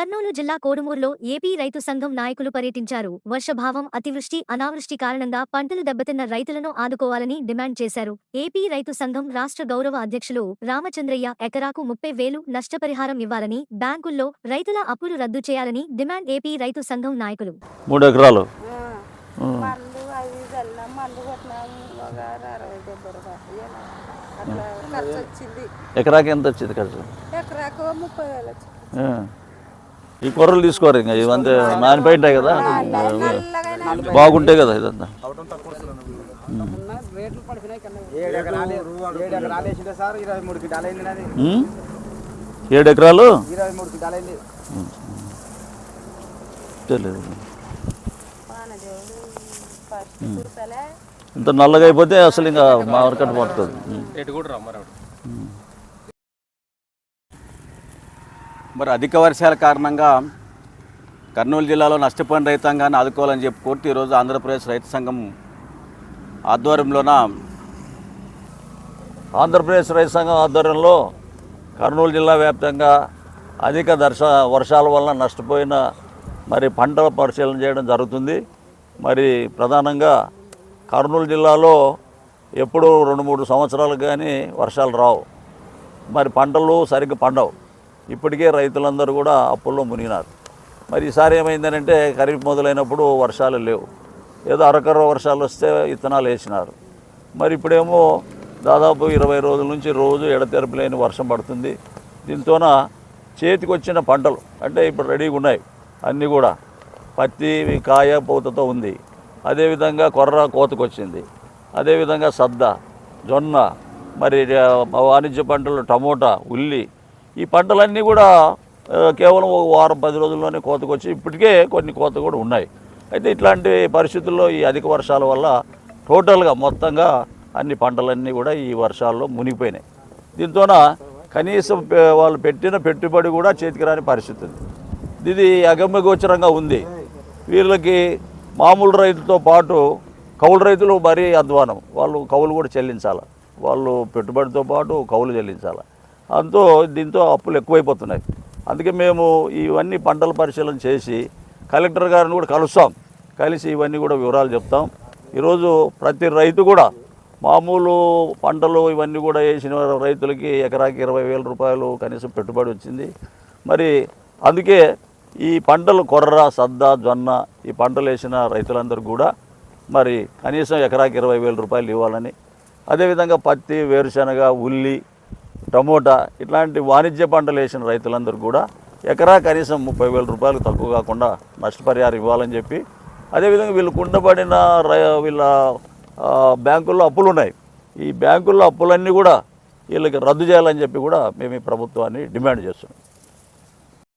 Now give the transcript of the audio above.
కర్నూలు జిల్లా కోడుమూరులో ఏపీ రైతు సంఘం నాయకులు పర్యటించారు. వర్షభావం అతివృష్టి అనావృష్టి కారణంగా పంటలు దెబ్బతిన్న రైతులను ఆదుకోవాలని డిమాండ్ చేశారు. ఏపీ రైతు సంఘం రాష్ట్ర గౌరవ అధ్యక్షులు రామచంద్రయ్య ఎకరాకు ముప్పై వేలు నష్టపరిహారం ఇవ్వాలని బ్యాంకుల్లో రైతుల అప్పులు రద్దు చేయాలని డిమాండ్ ఏపీ రైతు సంఘం నాయకులు. మూడు ఎకరాలు? ఎకరాకి ఎంత వచ్చింది ఖర్చు? ఎకరాకు ముప్పై వేలు. ఈ కుర్రలు తీసుకోరు ఇంకా ఇవంతా నానిపోయింటాయి కదా. బాగుంటాయి కదా ఇదంతా. ఏడు ఎకరాలు? ఇంత నల్లగా అయిపోతే అసలు ఇంకా మార్కెట్ పడుతుంది మరి అధిక వర్షాల కారణంగా కర్నూలు జిల్లాలో నష్టపోయిన రైతాంగాన్ని ఆదుకోవాలని చెప్పి కోరుతూ ఈరోజు ఆంధ్రప్రదేశ్ రైతు సంఘం ఆధ్వర్యంలోన ఆంధ్రప్రదేశ్ రైతు సంఘం ఆధ్వర్యంలో కర్నూలు జిల్లా వ్యాప్తంగా అధిక దర్శ వర్షాల వలన నష్టపోయిన మరి పంటల పరిశీలన చేయడం జరుగుతుంది. మరి ప్రధానంగా కర్నూలు జిల్లాలో ఎప్పుడూ రెండు మూడు సంవత్సరాలు కానీ వర్షాలు రావు. మరి పంటలు సరిగ్గా పండవు. ఇప్పటికే రైతులందరూ కూడా అప్పుల్లో మునిగినారు. మరి ఈసారి ఏమైందనంటే ఖరీఫ్ మొదలైనప్పుడు వర్షాలు లేవు. ఏదో అరకర వర్షాలు వస్తే విత్తనాలు వేసినారు. మరి ఇప్పుడేమో దాదాపు ఇరవై రోజుల నుంచి రోజు ఎడతెరపు లేని వర్షం పడుతుంది. దీంతోన చేతికొచ్చిన పంటలు అంటే ఇప్పుడు రెడీగా ఉన్నాయి. అన్నీ కూడా పత్తి కాయ పూతతో ఉంది. అదేవిధంగా కొర్ర కోతకొచ్చింది. అదేవిధంగా సద్ద జొన్న మరి వాణిజ్య పంటలు టమోటా ఉల్లి ఈ పంటలన్నీ కూడా కేవలం ఒక వారం పది రోజుల్లోనే కోతకొచ్చి ఇప్పటికే కొన్ని కోత కూడా ఉన్నాయి. అయితే ఇట్లాంటి పరిస్థితుల్లో ఈ అధిక వర్షాల వల్ల టోటల్గా మొత్తంగా అన్ని పంటలన్నీ కూడా ఈ వర్షాల్లో మునిగిపోయినాయి. దీంతోన కనీసం వాళ్ళు పెట్టిన పెట్టుబడి కూడా చేతికి రాని పరిస్థితి ఉంది. ఇది అగమ్యగోచరంగా ఉంది. వీళ్ళకి మామూలు రైతులతో పాటు కౌలు రైతులు మరీ అధ్వానం. వాళ్ళు కౌలు కూడా చెల్లించాలి. వాళ్ళు పెట్టుబడితో పాటు కౌలు చెల్లించాలి. అంతో దీంతో అప్పులు ఎక్కువైపోతున్నాయి. అందుకే మేము ఇవన్నీ పంటల పరిశీలన చేసి కలెక్టర్ గారిని కూడా కలుస్తాం. కలిసి ఇవన్నీ కూడా వివరాలు చెప్తాం. ఈరోజు ప్రతి రైతు కూడా మామూలు పంటలు ఇవన్నీ కూడా వేసిన రైతులకి ఎకరాకి ఇరవై వేల రూపాయలు కనీసం పెట్టుబడి వచ్చింది. మరి అందుకే ఈ పంటలు కొర్ర సద్ద జొన్న ఈ పంటలు వేసిన రైతులందరూ కూడా మరి కనీసం ఎకరాకి ఇరవై వేల రూపాయలు ఇవ్వాలని. అదేవిధంగా పత్తి వేరుశనగ ఉల్లి టమోటా ఇట్లాంటి వాణిజ్య పంటలు వేసిన రైతులందరూ కూడా ఎకరా కనీసం ముప్పై వేల రూపాయలు తక్కువ కాకుండా నష్టపరిహారం ఇవ్వాలని చెప్పి అదేవిధంగా వీళ్ళు కుండబడిన రై వీళ్ళ బ్యాంకుల్లో అప్పులు ఉన్నాయి ఈ బ్యాంకుల్లో అప్పులన్నీ కూడా వీళ్ళకి రద్దు చేయాలని చెప్పి కూడా మేము ఈ ప్రభుత్వాన్ని డిమాండ్ చేస్తున్నాం.